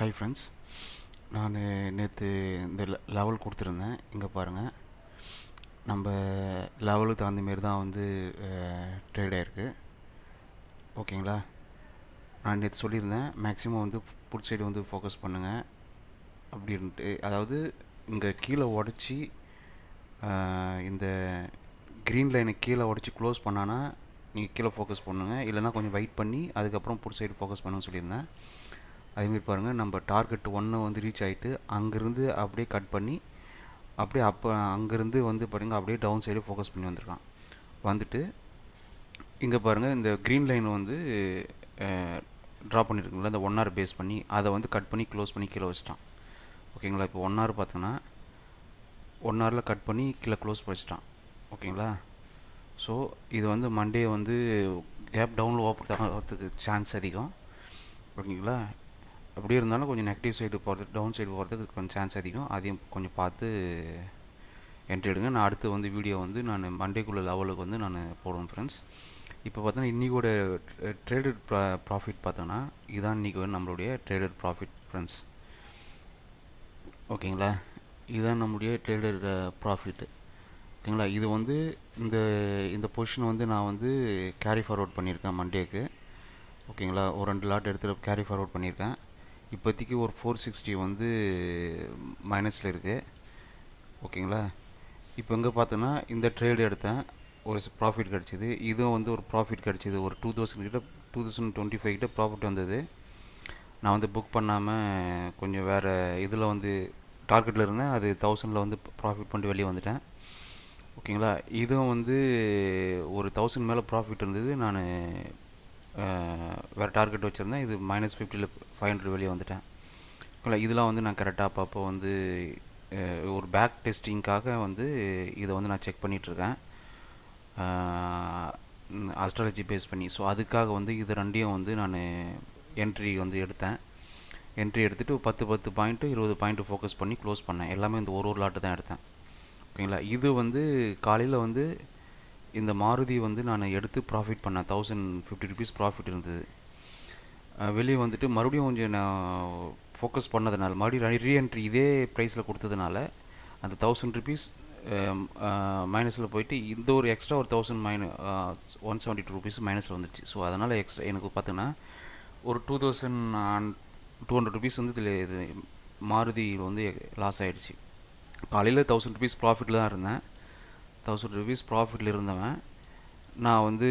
Hi friends நான் நேற்று இந்த லெவல் கொடுத்துருந்தேன். இங்கே பாருங்கள் நம்ம லெவலுக்கு தகுந்த மாரி தான் வந்து ட்ரேட் ஆகிருக்கு ஓகேங்களா? நான் நேற்று சொல்லியிருந்தேன். மேக்ஸிமம் வந்து புட் சைடு வந்து ஃபோக்கஸ் பண்ணுங்கள் அப்படின்ட்டு. அதாவது இங்கே கீழே உடச்சி இந்த க்ரீன் லைனை கீழே உடச்சி க்ளோஸ் பண்ணானா நீங்கள் கீழே ஃபோக்கஸ் பண்ணுங்கள் இல்லைனா கொஞ்சம் வெயிட் பண்ணி அதுக்கப்புறம் புட் சைடு ஃபோக்கஸ் பண்ணுன்னு சொல்லியிருந்தேன். அதேமாரி பாருங்கள் நம்ம டார்கெட் ஒன்று வந்து ரீச் ஆகிட்டு அங்கேருந்து அப்படியே கட் பண்ணி அப்படியே அப்போ அங்கேருந்து வந்து பாருங்கள் அப்படியே டவுன் சைடு ஃபோக்கஸ் பண்ணி வந்திருக்கான். வந்துட்டு இங்கே பாருங்கள் இந்த க்ரீன் லைன் வந்து ட்ரா பண்ணியிருக்குங்களா இந்த ஒன் ஹவர் பேஸ் பண்ணி அதை வந்து கட் பண்ணி க்ளோஸ் பண்ணி கீழே வச்சிட்டான். ஓகேங்களா? இப்போ ஒன் ஹவர் பார்த்தோன்னா ஒன் ஹவரில் கட் பண்ணி கீழே க்ளோஸ் வச்சிட்டான். ஓகேங்களா? ஸோ இது வந்து மண்டே வந்து கேப் டவுனில் ஓப்பன் ஆகிறதுக்கு சான்ஸ் அதிகம். ஓகேங்களா? அப்படி இருந்தாலும் கொஞ்சம் நெகட்டிவ் சைடு போகிறது டவுன் சைடு போகிறதுக்கு கொஞ்சம் சான்ஸ் அதிகம். அதையும் கொஞ்சம் பார்த்து என்ட்ரி எடுங்க. நான் அடுத்து வந்து வீடியோ வந்து நான் மண்டேக்குள்ள லெவலுக்கு வந்து நான் போடுவேன் ஃப்ரெண்ட்ஸ் இப்போ பார்த்தோன்னா இன்றைக்கோட ட்ரேடட் ப்ரா ப்ராஃபிட் பார்த்தோன்னா இதுதான் இன்றைக்கி வந்து நம்மளுடைய ட்ரேடட் ப்ராஃபிட் ஃப்ரெண்ட்ஸ் ஓகேங்களா? இதுதான் நம்முடைய ட்ரேடட் ப்ராஃபிட்டு ஓகேங்களா? இது வந்து இந்த இந்த பொசிஷன் வந்து நான் வந்து கேரி ஃபார்வர்ட் பண்ணியிருக்கேன் மண்டேக்கு. ஓகேங்களா? ஒரு ரெண்டு லாட் எடுத்து கேரி ஃபார்வர்ட் பண்ணியிருக்கேன். இப்போதைக்கு ஒரு ஃபோர் சிக்ஸ்டி வந்து மைனஸில் இருக்குது ஓகேங்களா? இப்போ இங்கே பார்த்தோன்னா இந்த ட்ரேடு எடுத்தேன். ஒரு ப்ராஃபிட் கிடச்சிது. இதுவும் வந்து ஒரு ப்ராஃபிட் கிடச்சிது. ஒரு டூ தௌசண்ட் கிட்ட டூ தௌசண்ட் டுவெண்ட்டி ஃபைவ் கிட்ட ப்ராஃபிட் வந்தது. நான் வந்து புக் பண்ணாமல் கொஞ்சம் வேறு இதில் வந்து டார்கெட்டில் இருந்தேன். அது தௌசண்டில் வந்து ப்ராஃபிட் பண்ணிட்டு வெளியே வந்துட்டேன். ஓகேங்களா? இதுவும் வந்து ஒரு தௌசண்ட் மேலே ப்ராஃபிட் இருந்தது. நான் வேறு டார்கெட் வச்சுருந்தேன். இது மைனஸ் ஃபிஃப்டியில் ஃபைவ் ஹண்ட்ரட் வெளியே வந்துட்டேன். இல்லை இதெல்லாம் வந்து நான் கரெக்டாக அப்பப்போ வந்து ஒரு பேக் டெஸ்டிங்க்காக வந்து இதை வந்து நான் செக் பண்ணிகிட்ருக்கேன் அஸ்ட்ராலஜி பேஸ் பண்ணி. ஸோ அதுக்காக வந்து இது ரெண்டையும் வந்து நான் என்ட்ரி வந்து எடுத்தேன். என்ட்ரி எடுத்துகிட்டு பத்து பத்து பாயிண்ட்டு இருபது பாயிண்ட்டு ஃபோக்கஸ் பண்ணி க்ளோஸ் பண்ணேன். எல்லாமே இந்த ஒரு ஒரு லாட்டு தான் எடுத்தேன். ஓகேங்களா? இது வந்து காலையில் வந்து இந்த மாருதி வந்து நான் எடுத்து ப்ராஃபிட் பண்ணேன். தௌசண்ட் ஃபிஃப்டி ருபீஸ் ப்ராஃபிட் இருந்தது. வெளியே வந்துட்டு மறுபடியும் கொஞ்சம் நான் ஃபோக்கஸ் பண்ணதுனால மறுபடியும் ரீஎன்ட்ரி இதே ப்ரைஸில் கொடுத்ததுனால அந்த தௌசண்ட் ருபீஸ் மைனஸில் போயிட்டு இந்த ஒரு எக்ஸ்ட்ரா ஒரு thousand minus one seventy two rupees மைனஸில் வந்துச்சு. ஸோ அதனால் எக்ஸ்ட்ரா எனக்கு பார்த்தீங்கன்னா ஒரு two thousand two hundred rupees வந்து இதில் இது மாருதியில் வந்து லாஸ் ஆகிடுச்சு காலையில் தௌசண்ட் ருபீஸ் ப்ராஃபிட்டில் தான் இருந்தேன். தௌசண்ட் ருபீஸ் ப்ராஃபிட்டில் இருந்தவன் நான் வந்து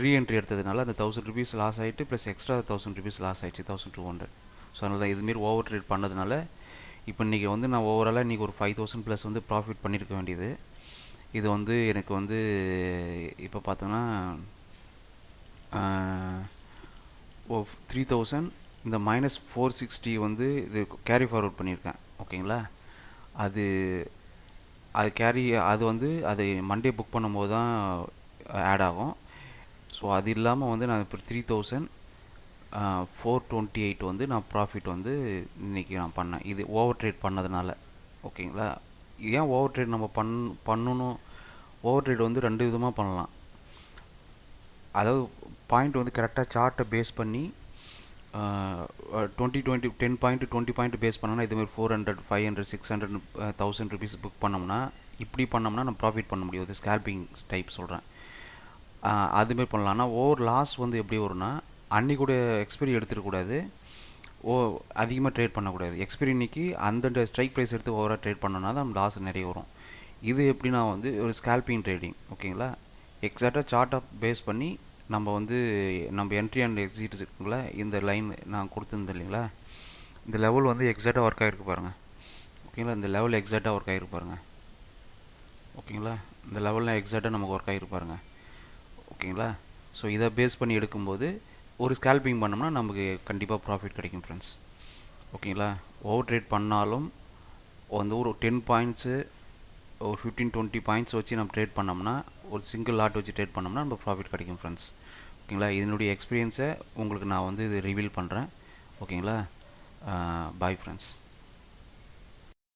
ரீஎன்ட்ரி எடுத்ததுனால அந்த தௌசண்ட் ருபீஸ் லாஸ் ஆகிட்டு plus extra thousand rupees loss ஆகிடுச்சு தௌசண்ட் டூ ஹண்ட்ரட் ஸோ அதனால தான் இதுமாரி ஓவர் ட்ரேட் பண்ணதுனால இப்போ இன்றைக்கி வந்து நான் ஓவராலாக இன்றைக்கி ஒரு ஃபைவ் தௌசண்ட் ப்ளஸ் வந்து ப்ராஃபிட் பண்ணியிருக்க வேண்டியது. இது வந்து எனக்கு வந்து இப்போ பார்த்தோன்னா ஓ த்ரீ தௌசண்ட் இந்த மைனஸ் ஃபோர் சிக்ஸ்டி வந்து இது கேரி ஃபார்வர்ட் பண்ணியிருக்கேன் ஓகேங்களா அது அது கேரி அது வந்து அது மண்டே புக் பண்ணும்போது தான் uh, ஆட் ஆகும். ஸோ அது இல்லாமல் வந்து நான் இப்போ three thousand four twenty eight வந்து நான் ப்ராஃபிட் வந்து இன்றைக்கி நான் பண்ணேன். இது ஓவர் ட்ரேட் பண்ணதுனால. ஓகேங்களா? ஏன் ஓவர் ட்ரேட் நம்ம பண் பண்ணணும்? ஓவர் ட்ரேட் வந்து ரெண்டு விதமாக பண்ணலாம். அதாவது பாயிண்ட் வந்து கரெக்டாக சார்ட்டை பேஸ் பண்ணி twenty twenty ten point twenty point base பண்ணோம்னா இதுமாதிரி four hundred five hundred six hundred thousand rupees book பண்ணோம்னா இப்படி பண்ணோம்னா நம்ம ப்ராஃபிட் பண்ண முடியாது ஸ்கேல்பிங் டைப் சொல்கிறேன் அதுமாரி பண்ணலாம். ஆனால் ஓவர் லாஸ் வந்து எப்படி வரும்னா அன்றைக்கூட எக்ஸ்பீரி எடுத்துடக்கூடாது ஓ அதிகமாக ட்ரேட் பண்ணக்கூடாது எக்ஸ்பீரி இன்னைக்கு அந்தந்த ஸ்ட்ரைக் ப்ரைஸ் எடுத்து ஓவராக ட்ரேட் பண்ணோன்னா தான் லாஸ் நிறைய வரும். இது எப்படின்னா வந்து ஒரு ஸ்கேல்பிங் ட்ரேடிங் ஓகேங்களா எக்ஸாக்டாக சார்ட் ஆஃப் பேஸ் பண்ணி நம்ம வந்து நம்ம என்ட்ரி அண்ட் எக்ஸிட் இருக்குங்களா இந்த லைன் நான் கொடுத்துருந்தேன் இல்லைங்களா? இந்த லெவல் வந்து எக்ஸாக்டாக ஒர்க் ஆகிருக்கு பாருங்கள் ஓகேங்களா? இந்த லெவல் எக்ஸாக்டாக ஒர்க் ஆகிருக்கு பாருங்கள் ஓகேங்களா? இந்த லெவலில் எக்ஸாக்டாக நமக்கு ஒர்க் ஆகிருக்கு பாருங்கள் ஓகேங்களா? ஸோ இதை பேஸ் பண்ணி எடுக்கும்போது ஒரு ஸ்கேல்பிங் பண்ணோம்னா நமக்கு கண்டிப்பாக ப்ராஃபிட் கிடைக்கும் ஃப்ரெண்ட்ஸ் ஓகேங்களா? ஓவர் ட்ரேட் பண்ணாலும் வந்து ஒரு டென் பாயிண்ட்ஸு ஒரு ஃபிஃப்டீன் டுவெண்ட்டி பாயிண்ட்ஸ் வச்சு நம்ம ட்ரேட் பண்ணோம்னா ஒரு சிங்கிள் லாட் வச்சு ட்ரேட் பண்ணோம்னா நம்ம ப்ராஃபிட் கிடைக்கும் ஃப்ரெண்ட்ஸ் ஓகேங்களா இதனுடைய எக்ஸ்பீரியன்ஸை உங்களுக்கு நான் வந்து இது ரிவீல் பண்ணுறேன் ஓகேங்களா பாய் ஃப்ரெண்ட்ஸ்